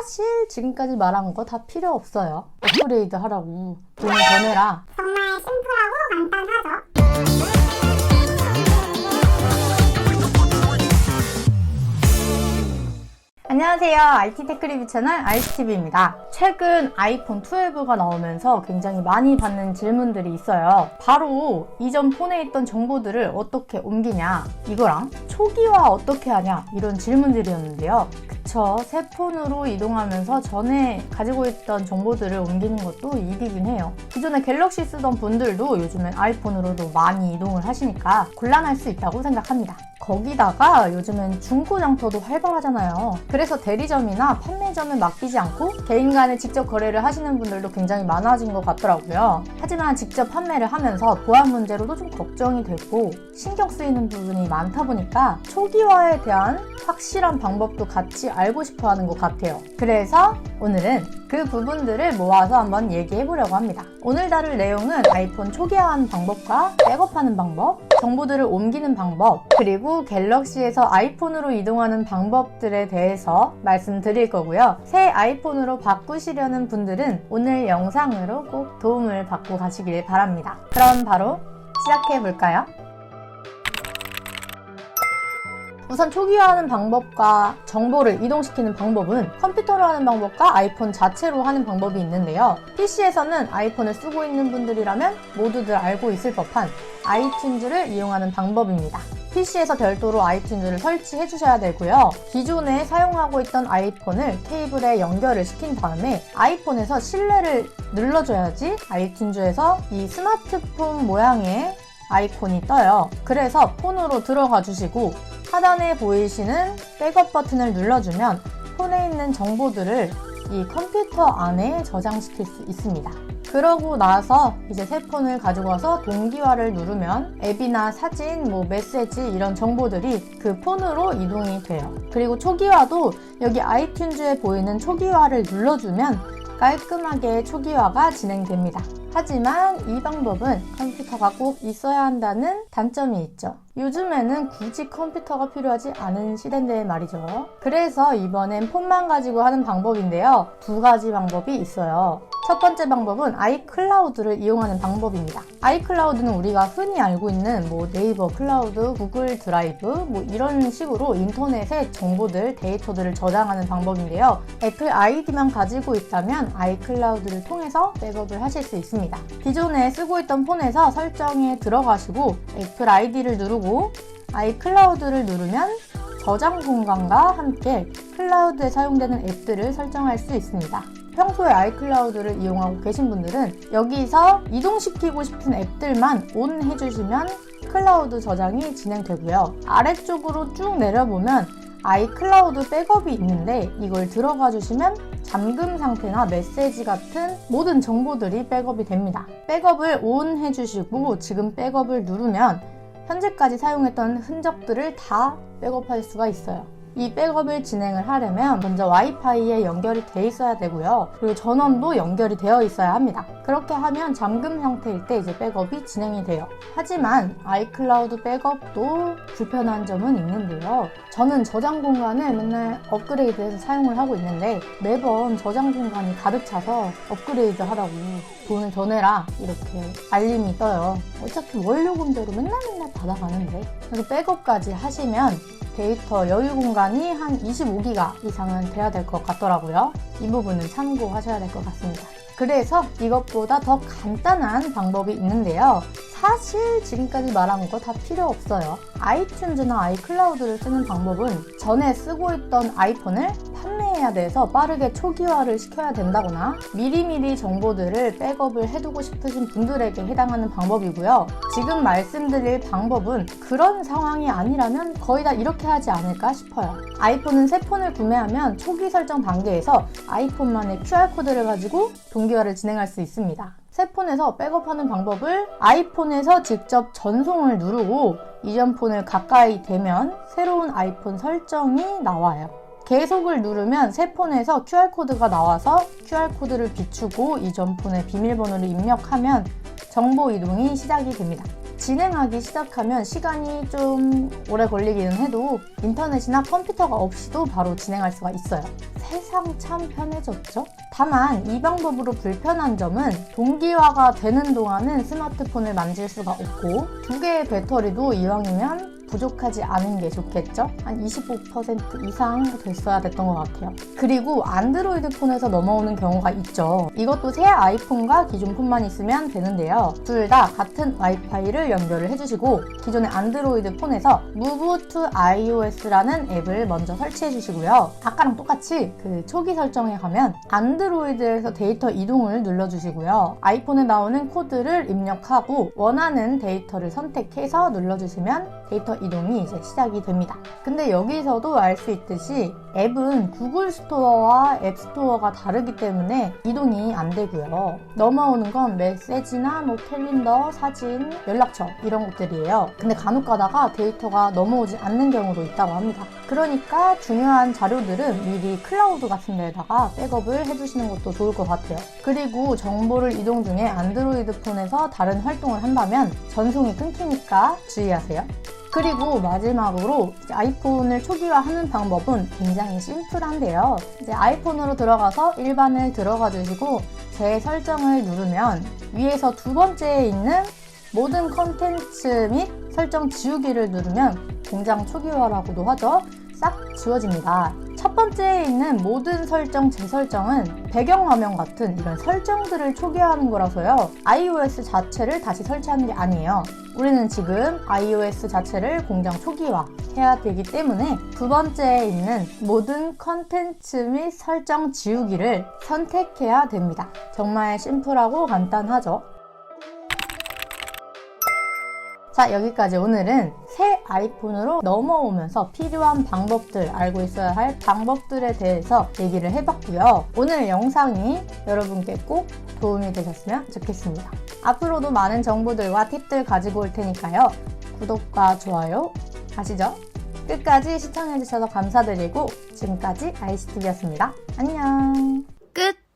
사실 지금까지 말한 거 다 필요 없어요. 업그레이드 하라고 돈을 더 내라. 정말 심플하고 간단하죠. 안녕하세요. IT 테크리뷰 채널 ICTV입니다. 최근 아이폰 12가 나오면서 굉장히 많이 받는 질문들이 있어요. 바로 이전 폰에 있던 정보들을 어떻게 옮기냐, 이거랑 초기화 어떻게 하냐, 이런 질문들이었는데요. 그쵸. 새 폰으로 이동하면서 전에 가지고 있던 정보들을 옮기는 것도 일이긴 해요. 기존에 갤럭시 쓰던 분들도 요즘엔 아이폰으로도 많이 이동을 하시니까 곤란할 수 있다고 생각합니다. 거기다가 요즘엔 중고 장터도 활발하잖아요. 그래서 대리점이나 판매점을 맡기지 않고 개인 간에 직접 거래를 하시는 분들도 굉장히 많아진 것 같더라고요. 하지만 직접 판매를 하면서 보안 문제로도 좀 걱정이 되고 신경 쓰이는 부분이 많다 보니까 초기화에 대한 확실한 방법도 같이 알고 싶어 하는 것 같아요. 그래서 오늘은 그 부분들을 모아서 한번 얘기해 보려고 합니다. 오늘 다룰 내용은 아이폰 초기화하는 방법과 백업하는 방법, 정보들을 옮기는 방법, 그리고 갤럭시에서 아이폰으로 이동하는 방법들에 대해서 말씀드릴 거고요. 새 아이폰으로 바꾸시려는 분들은 오늘 영상으로 꼭 도움을 받고 가시길 바랍니다. 그럼 바로 시작해 볼까요? 우선 초기화하는 방법과 정보를 이동시키는 방법은 컴퓨터로 하는 방법과 아이폰 자체로 하는 방법이 있는데요. PC에서는 아이폰을 쓰고 있는 분들이라면 모두들 알고 있을 법한 아이튠즈를 이용하는 방법입니다. PC에서 별도로 아이튠즈를 설치해 주셔야 되고요. 기존에 사용하고 있던 아이폰을 케이블에 연결을 시킨 다음에 아이폰에서 실내를 눌러줘야지 아이튠즈에서 이 스마트폰 모양의 아이콘이 떠요. 그래서 폰으로 들어가 주시고 하단에 보이시는 백업 버튼을 눌러주면 폰에 있는 정보들을 이 컴퓨터 안에 저장시킬 수 있습니다. 그러고 나서 이제 새 폰을 가지고 와서 동기화를 누르면 앱이나 사진, 뭐 메시지 이런 정보들이 그 폰으로 이동이 돼요. 그리고 초기화도 여기 아이튠즈에 보이는 초기화를 눌러주면 깔끔하게 초기화가 진행됩니다. 하지만 이 방법은 컴퓨터가 꼭 있어야 한다는 단점이 있죠. 요즘에는 굳이 컴퓨터가 필요하지 않은 시대인데 말이죠. 그래서 이번엔 폰만 가지고 하는 방법인데요. 두 가지 방법이 있어요. 첫 번째 방법은 아이클라우드를 이용하는 방법입니다. 아이클라우드는 우리가 흔히 알고 있는 뭐 네이버 클라우드, 구글 드라이브 뭐 이런 식으로 인터넷에 정보들, 데이터들을 저장하는 방법인데요. 애플 아이디만 가지고 있다면 아이클라우드를 통해서 백업을 하실 수 있습니다. 기존에 쓰고 있던 폰에서 설정에 들어가시고 애플 아이디를 누르고 아이클라우드를 누르면 저장 공간과 함께 클라우드에 사용되는 앱들을 설정할 수 있습니다. 평소에 아이클라우드를 이용하고 계신 분들은 여기서 이동시키고 싶은 앱들만 온 해주시면 클라우드 저장이 진행되고요. 아래쪽으로 쭉 내려보면 아이클라우드 백업이 있는데 이걸 들어가 주시면 잠금 상태나 메시지 같은 모든 정보들이 백업이 됩니다. 백업을 온 해주시고 지금 백업을 누르면 현재까지 사용했던 흔적들을 다 백업할 수가 있어요. 이 백업을 진행을 하려면 먼저 와이파이에 연결이 돼 있어야 되고요. 그리고 전원도 연결이 되어 있어야 합니다. 그렇게 하면 잠금 상태일 때 이제 백업이 진행이 돼요. 하지만 아이클라우드 백업도 불편한 점은 있는데요. 저는 저장 공간을 맨날 업그레이드해서 사용을 하고 있는데 매번 저장 공간이 가득 차서 업그레이드 하라고 돈을 더 내라 이렇게 알림이 떠요. 어차피 원료금대로 맨날 맨날 받아가는데 그래서 백업까지 하시면 데이터 여유 공간이 한 25기가 이상은 돼야 될 것 같더라고요. 이 부분은 참고하셔야 될 것 같습니다. 그래서 이것보다 더 간단한 방법이 있는데요. 사실 지금까지 말한 거 다 필요 없어요. 아이튠즈나 아이클라우드를 쓰는 방법은 전에 쓰고 있던 아이폰을 판매해야 돼서 빠르게 초기화를 시켜야 된다거나 미리미리 정보들을 백업을 해두고 싶으신 분들에게 해당하는 방법이고요. 지금 말씀드릴 방법은 그런 상황이 아니라면 거의 다 이렇게 하지 않을까 싶어요. 아이폰은 새 폰을 구매하면 초기 설정 단계에서 아이폰만의 QR코드를 가지고 동기화를 진행할 수 있습니다. 새 폰에서 백업하는 방법을 아이폰에서 직접 전송을 누르고 이전 폰을 가까이 대면 새로운 아이폰 설정이 나와요. 계속을 누르면 새 폰에서 QR코드가 나와서 QR코드를 비추고 이전 폰의 비밀번호를 입력하면 정보 이동이 시작이 됩니다. 진행하기 시작하면 시간이 좀 오래 걸리기는 해도 인터넷이나 컴퓨터가 없이도 바로 진행할 수가 있어요. 세상 참 편해졌죠? 다만 이 방법으로 불편한 점은 동기화가 되는 동안은 스마트폰을 만질 수가 없고 두 개의 배터리도 이왕이면 부족하지 않은 게 좋겠죠? 한 25% 이상 됐어야 됐던 것 같아요. 그리고 안드로이드 폰에서 넘어오는 경우가 있죠. 이것도 새 아이폰과 기존 폰만 있으면 되는데요. 둘 다 같은 와이파이를 연결을 해주시고 기존의 안드로이드 폰에서 Move to iOS라는 앱을 먼저 설치해 주시고요. 아까랑 똑같이 그 초기 설정에 가면 안드로이드에서 데이터 이동을 눌러주시고요. 아이폰에 나오는 코드를 입력하고 원하는 데이터를 선택해서 눌러주시면 데이터 이동이 이제 시작이 됩니다. 근데 여기서도 알 수 있듯이 앱은 구글 스토어와 앱 스토어가 다르기 때문에 이동이 안 되고요. 넘어오는 건 메시지나 뭐 캘린더, 사진, 연락처 이런 것들이에요. 근데 간혹 가다가 데이터가 넘어오지 않는 경우도 있다고 합니다. 그러니까 중요한 자료들은 미리 클라우드 같은 데다가 백업을 해주시는 것도 좋을 것 같아요. 그리고 정보를 이동 중에 안드로이드 폰에서 다른 활동을 한다면 전송이 끊기니까 주의하세요. 그리고 마지막으로 아이폰을 초기화하는 방법은 굉장히 심플한데요. 이제 아이폰으로 들어가서 일반을 들어가 주시고 재설정을 누르면 위에서 두 번째에 있는 모든 컨텐츠 및 설정 지우기를 누르면 공장 초기화라고도 하죠. 싹 지워집니다. 첫 번째에 있는 모든 설정 재설정은 배경화면 같은 이런 설정들을 초기화하는 거라서요. iOS 자체를 다시 설치하는 게 아니에요. 우리는 지금 iOS 자체를 공장 초기화 해야 되기 때문에 두 번째에 있는 모든 컨텐츠 및 설정 지우기를 선택해야 됩니다. 정말 심플하고 간단하죠. 자, 여기까지 오늘은 새 아이폰으로 넘어오면서 필요한 방법들, 알고 있어야 할 방법들에 대해서 얘기를 해봤고요. 오늘 영상이 여러분께 꼭 도움이 되셨으면 좋겠습니다. 앞으로도 많은 정보들과 팁들 가지고 올 테니까요. 구독과 좋아요 아시죠? 끝까지 시청해주셔서 감사드리고 지금까지 ICTV였습니다. 안녕. 끝!